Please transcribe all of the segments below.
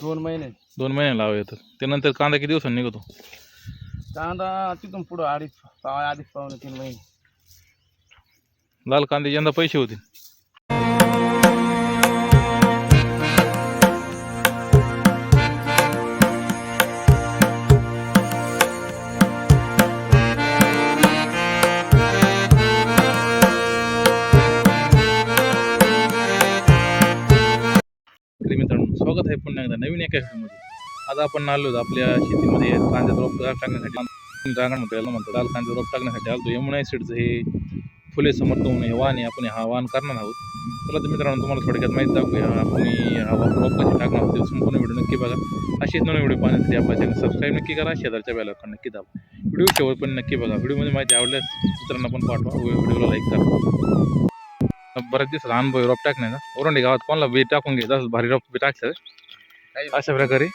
दोन महिने. दोन महिने लावा येतात त्यानंतर कांदा किती दिवसांनी निघतो? कांदा तिथून पुढं अडीच पाव अडीच पावणे तीन महिने. लाल कांदे यंदा पैसे होतील. एका हेक्टरमध्ये आज आपण आलो आपल्या शेतीमध्ये कांद्याचं रोप टाकण्यासाठी. रांगणमध्ये याला म्हणतो लाल कांद्याचं रोप टाकण्यासाठी आलो यमुना सीडचं हे फुले समर्थ म्हणून हे वाहन आहे आपण हा वाहन करणार आहोत. चला तर मित्रांनो तुम्हाला थोडक्यात माहिती दाखवूया. आपण हा रोप कशी टाकणार आहोत संपूर्ण व्हिडिओ नक्की बघा. असेच नवीन व्हिडिओ पाहण्यासाठी आपल्या चॅनल सबस्क्राईब नक्की करा. शेजारच्या बेलावर नक्की दाबा. व्हिडिओ शेवट पण नक्की बघा. व्हिडिओमध्ये माहिती आवडल्यास मित्रांना पण पाठवा. व्हिडिओला लाईक करा. बऱ्याच दिवसाचा अनुभव रोप टाकण्याचा. ओरंडी गावात कोणाला बी टाकून घ्यायचं असेल भारी रोप बी टाकतात. अशा प्रकारे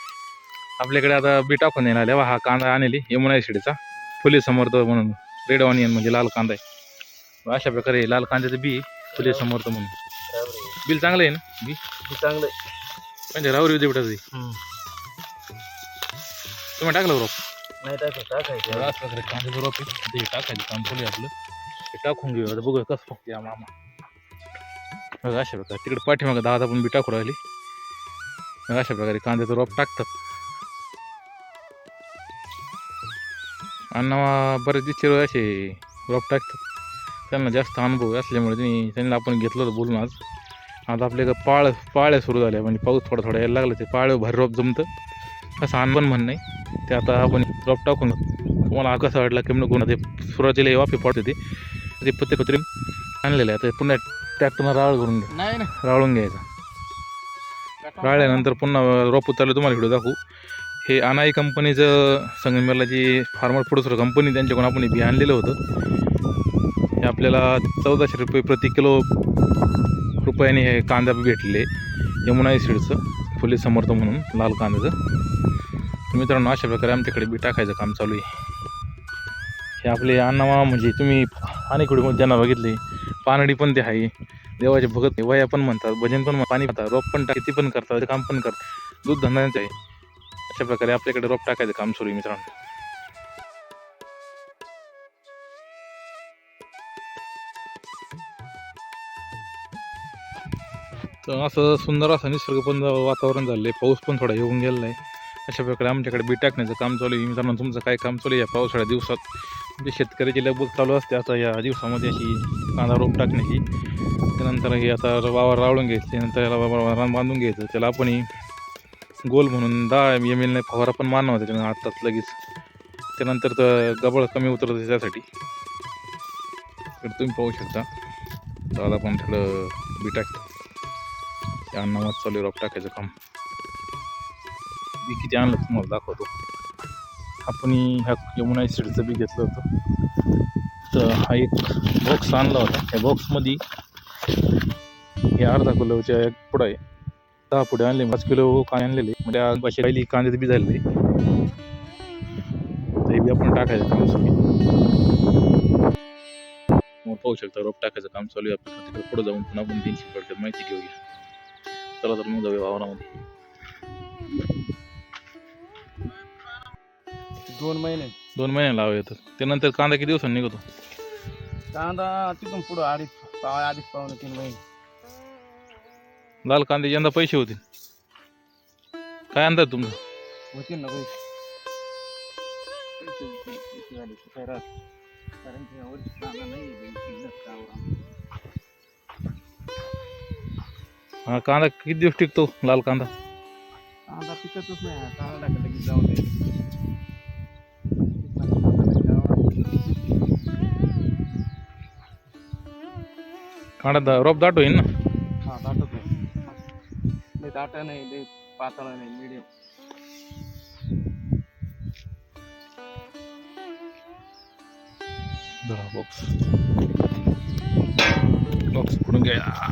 आपल्याकडे आता बी टाकून देणार आले हा कांदा आणली यमुना शिडीचा फुले समर्थ म्हणून. रेड ऑनियन म्हणजे लाल कांदा आहे. अशा प्रकारे लाल कांद्याचं बी फुले समर्थ म्हणून. बिल चांगलं आहे ना? बी? चांगलं म्हणजे राहुरी देवटाचं तुम्ही टाकलं रोप? नाही टाकायचं टाकायचं. अशा प्रकारे कांद्याचं रोप आहे. ते टाकायचं काम आहे आपलं. ते टाकून घेऊ आता बघूया कसं फक्त या मामा. बघा अशा प्रकारे. तिकडे पाठीमागं दहा पण बी टाकू राहिली. मग अशा प्रकारे कांद्याचं रोप टाकतात. अण्णा बरेच दिवशी असे रोप टाकतात. त्यांना जास्त अनुभव असल्यामुळे त्यांनी त्यांना आपण घेतलं होतं बोलून आज. आता आपल्याकडे पाळ पाळ्या सुरू झाल्या म्हणजे पाऊस थोडा थोडा यायला लागला ते पाळ्या भारी रोप जमतं. असं अनबन म्हण नाही ते आता आपण रोप टाकून तुम्हाला कसा वाटला की नको ते सुरुवातीला वाफे पडते ते. पत्ते पत्रे आणलेले आहे ते पुन्हा ट्रॅक्टरनं राळ करून घ्या. राळून घ्यायचा. गाळल्यानंतर पुन्हा रोप उतरलं तुम्हाला व्हिडिओ दाखवू. हे अनाई कंपनीचं संगमेरला जी फार्मर प्रोड्युसर कंपनी त्यांच्याकडून आपण हे बी आणलेलं होतं. हे आपल्याला चौदाशे रुपये प्रति किलो रुपयाने हे कांदा भेटले यमुना सीडचं फुले समर्थ म्हणून लाल कांद्याचं. तर मित्रांनो अशा प्रकारे आमच्याकडे बी टाकायचं काम चालू आहे. हे आपले अन्नामा म्हणजे तुम्ही अनेक व्हिडिओ त्यांना बघितले. पानडी पण ते आहे. देवाचे भगत वया पण म्हणतात भजन पण पाणी पाहतात रोप पण टाक पण करतात काम पण करतात. दूध धंद्याचं आहे. अशा प्रकारे आपल्याकडे रोप टाकायचं काम सुरू आहे मित्रांनो. तर असं सुंदर असं निसर्ग पण वातावरण झालं आहे पाऊस पण थोडा येऊन गेलेला आहे. अशा प्रकारे आमच्याकडे बी टाकण्याचं काम चालू आहे. मित्रांनो तुमचं काय काम चालू आहे या पावसाळ्या दिवसात? जे शेतकऱ्याची लगबग चालू असते आता या दिवसामध्ये अशी कांदा रोप टाकण्याची त्यानंतर हे आता वावर रावळून घ्यायचं त्यानंतर याला रान बांधून घ्यायचं त्याला आपण गोल म्हणून दहा एम एल नाही फवारा पण मारणार होता त्याच्यानं आत्ताच लगेच. त्यानंतर तर गबळ कमी उतरत त्यासाठी. तर तुम्ही पाहू शकता. दादा पण थोडं बी टाकतं. त्या अन्नामात चालू आहे रोप टाकायचं काम. मी किती आणलं तुम्हाला दाखवतो. आपण ह्या यमुना सीडचं बी घेतलं होतं. तर हा एक बॉक्स आणला होता. त्या बॉक्समध्ये हे अर्धा किलोच्या एक पुढं आहे. दहा पुढे आणले. पाच किलो काय आणलेले. म्हणजे आज पाचशे पहिली कांद्याचे बी झालेले. तर बी आपण टाकायचं काम चालू मग पाहू शकता रोप टाकायचं काम चालू आहे. आपण तिकडे पुढे जाऊन पुन्हा आपण तीनशे माहिती घेऊया. चला तर मग जाऊया वावरामध्ये दोन महिने. दोन महिने लावा येतात त्यानंतर कांदा किती दिवसांनी निघतो? कांदा तिथून पुढं अडीच पाव अडीच पावणे तीन महिने. लाल कांदे यंदा पैसे होतील काय अंदाज तुमचा? होतील ना पैसे. कारण की यावर्षी कांदा नाही आहे, शिल्लक. हा कांदा किती दिवस टिकतो लाल कांदा? कांदा पिकतच नाही. हा. कांदा टाकला दा- रोप दाट होईल ना हा दाटच आहे लय दाटा नाही लय पातळ नाही मिडियम धरा बॉक्स बॉक्स कुठून घ्या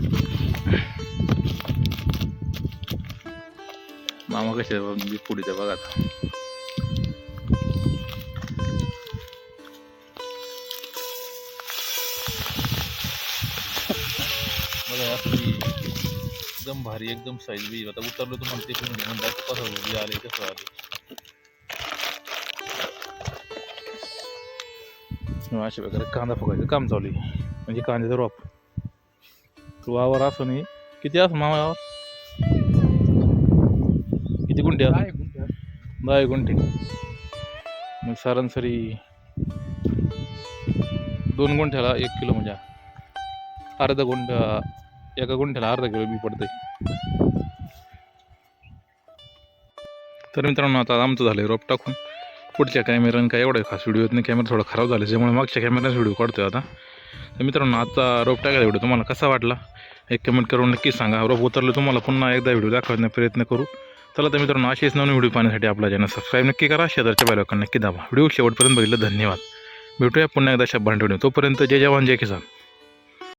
मामा कसे पुढे बघा आता बघा असं एकदम भारी एकदम साईज बी आता उतरलो तुम्हाला ते पण म्हणतात कसं बी आले कसं आले अशा प्रकारे कांदा फुगायचं काम चालू आहे. म्हणजे कांद्याचं रोप. तो वावर असं नाही. किती असं मामा किती गुंठे? दहा गुंठे. मग सरासरी दोन गुंठ्याला एक किलो म्हणजे अर्धा गुंठा एका गुंठ्याला अर्धा किलो बी पडते तर मित्रांनो आता आमचं झालं रोप टाकून. पुढच्या कॅमेऱ्यानं काय एवढं खास व्हिडिओ येत नाही. कॅमेरा थोडा खराब झाला त्यामुळे मागच्या कॅमेऱ्याच व्हिडिओ काढतोय आता. तर मित्रांनो आता रोप टाकायचा व्हिडिओ तुम्हाला कसा वाटला? एक कमेंट करून नक्की सांगा. रोप उतरलं तुम्हाला पुन्हा एकदा व्हिडिओ दाखवण्याचा प्रयत्न करू. चला तर मित्रांनो असेच नवीन व्हिडिओ पाहण्यासाठी आपला चॅनल सबस्क्राईब नक्की करा. शेजारच्या बायलोकांना नक्की दाबा. व्हिडिओ शेवटपर्यंत बघितलं धन्यवाद. भेटूया पुन्हा एकदा शब्द ठेवून तोपर्यंत जय जवान जय किसान.